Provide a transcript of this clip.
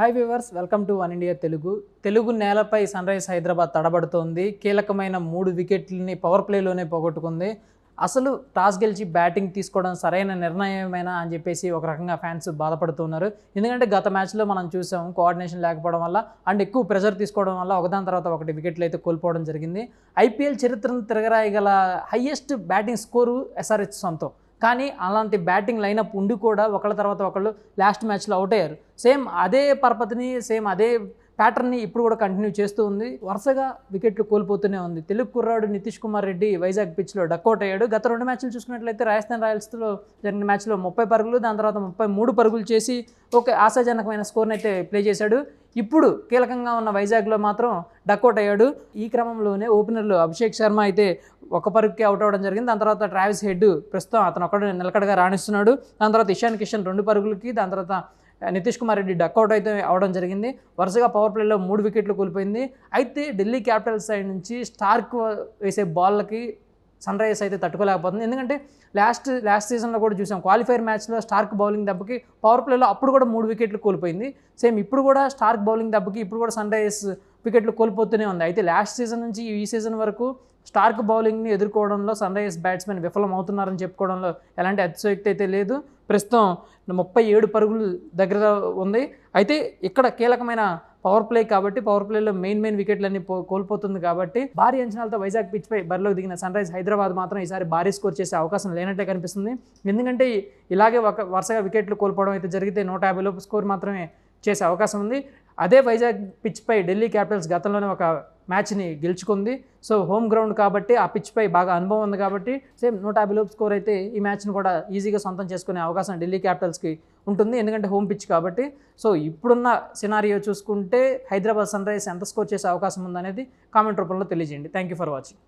Hi viewers welcome to one India Telugu Telugu నేలపై sun rise Hyderabad తడబడుతోంది. కీలకమైన మూడు వికెట్లని power ప్లేలోనే పోగొట్టుకుంది. అసలు టాస్ గెలిచి బ్యాటింగ్ తీసుకోవడం సరైన నిర్ణయమేనా అని చెప్పేసి ఒక రకంగా ఫ్యాన్స్ బాధపడుతున్నారు. ఎందుకంటే గత మ్యాచ్లో మనం చూసాం కోఆర్డినేషన్ లేకపోవడం వల్ల అండ్ ఎక్కువ ప్రెషర్ తీసుకోవడం వల్ల ఒకదాని తర్వాత ఒకటి వికెట్లు అయితే కోల్పోవడం జరిగింది. ఐపీఎల్ చరిత్రను తిరగరాయగల హయ్యెస్ట్ బ్యాటింగ్ స్కోరు ఎస్ఆర్హెచ్ సొంతం. కానీ అలాంటి బ్యాటింగ్ లైనప్ ఉండి కూడా ఒకళ్ళ తర్వాత ఒకళ్ళు లాస్ట్ మ్యాచ్లో అవుట్ అయ్యారు. సేమ్ అదే పరపతిని సేమ్ అదే ప్యాటర్న్ని ఇప్పుడు కూడా కంటిన్యూ చేస్తూ ఉంది. వరుసగా వికెట్లు కోల్పోతూనే ఉంది. తెలుగు కుర్రాడు నితీష్ కుమార్ రెడ్డి వైజాగ్ పిచ్లో డక్అవుట్ అయ్యాడు. గత రెండు మ్యాచ్లు చూసుకున్నట్లయితే రాజస్థాన్ రాయల్స్లో జరిగిన మ్యాచ్లో ముప్పై పరుగులు దాని తర్వాత ముప్పై మూడు పరుగులు చేసి ఒక ఆశాజనకమైన స్కోర్ని అయితే ప్లే చేశాడు. ఇప్పుడు కీలకంగా ఉన్న వైజాగ్లో మాత్రం డక్అట్ అయ్యాడు ఈ క్రమంలోనే ఓపెనర్లు అభిషేక్ శర్మ అయితే ఒక పరుగుకి అవుట్ అవ్వడం జరిగింది. దాని తర్వాత ట్రావిస్ హెడ్ ప్రస్తుతం అతను ఒక్కడు నిలకడగా రాణిస్తున్నాడు. దాని తర్వాత ఇషాన్ కిషన్ రెండు పరుగులకి దాని తర్వాత నితీష్ కుమార్ రెడ్డి డక్అవుట్ అయితే అవడం జరిగింది. వరుసగా పవర్ ప్లేలో మూడు వికెట్లు కోల్పోయింది. అయితే ఢిల్లీ క్యాపిటల్స్ సైడ్ నుంచి స్టార్క్ వేసే బాల్కి సన్ రైజర్స్ అయితే తట్టుకోలేకపోతుంది. ఎందుకంటే లాస్ట్ లాస్ట్ సీజన్లో కూడా చూసాం క్వాలిఫైర్ మ్యాచ్లో స్టార్క్ బౌలింగ్ దెబ్బకి పవర్ ప్లేలో అప్పుడు కూడా మూడు వికెట్లు కోల్పోయింది. సేమ్ ఇప్పుడు కూడా స్టార్క్ బౌలింగ్ దెబ్బకి ఇప్పుడు కూడా సన్ రైజర్స్ వికెట్లు కోల్పోతూనే ఉంది. అయితే లాస్ట్ సీజన్ నుంచి ఈ సీజన్ వరకు స్టార్క్ బౌలింగ్ని ఎదుర్కోవడంలో సన్ రైజర్స్ బ్యాట్స్మెన్ విఫలం అవుతున్నారని చెప్పుకోవడంలో ఎలాంటి అతిశయోక్తి అయితే లేదు. ప్రస్తుతం ముప్పై ఏడు పరుగులు దగ్గర ఉంది. అయితే ఇక్కడ కీలకమైన పవర్ ప్లే కాబట్టి పవర్ ప్లేలో మెయిన్ మెయిన్ వికెట్లన్నీ కోల్పోతుంది కాబట్టి భారీ అంచనాలతో వైజాగ్ పిచ్పై బరిలోకి దిగిన సన్ రైజ్ హైదరాబాద్ మాత్రం ఈసారి భారీ స్కోర్ చేసే అవకాశం లేనట్టే కనిపిస్తుంది. ఎందుకంటే ఇలాగే ఒక వరుసగా వికెట్లు కోల్పోవడం అయితే జరిగితే నూట యాభై లోపు స్కోర్ మాత్రమే చేసే అవకాశం ఉంది. అదే వైజాగ్ పిచ్పై ఢిల్లీ క్యాపిటల్స్ గతంలోనే ఒక మ్యాచ్ని గెలుచుకుంది. సో హోమ్ గ్రౌండ్ కాబట్టి ఆ పిచ్పై బాగా అనుభవం ఉంది కాబట్టి సేమ్ నూట యాభై లోపు స్కోర్ అయితే ఈ మ్యాచ్ని కూడా ఈజీగా సొంతం చేసుకునే అవకాశం ఢిల్లీ క్యాపిటల్స్కి ఉంటుంది. ఎందుకంటే హోమ్ పిచ్ కాబట్టి. సో ఇప్పుడున్న సినారియో చూసుకుంటే హైదరాబాద్ సన్ రైజర్స్ ఎంత స్కోర్ చేసే అవకాశం ఉందనేది కామెంట్ రూపంలో తెలియజేయండి. Thank you for watching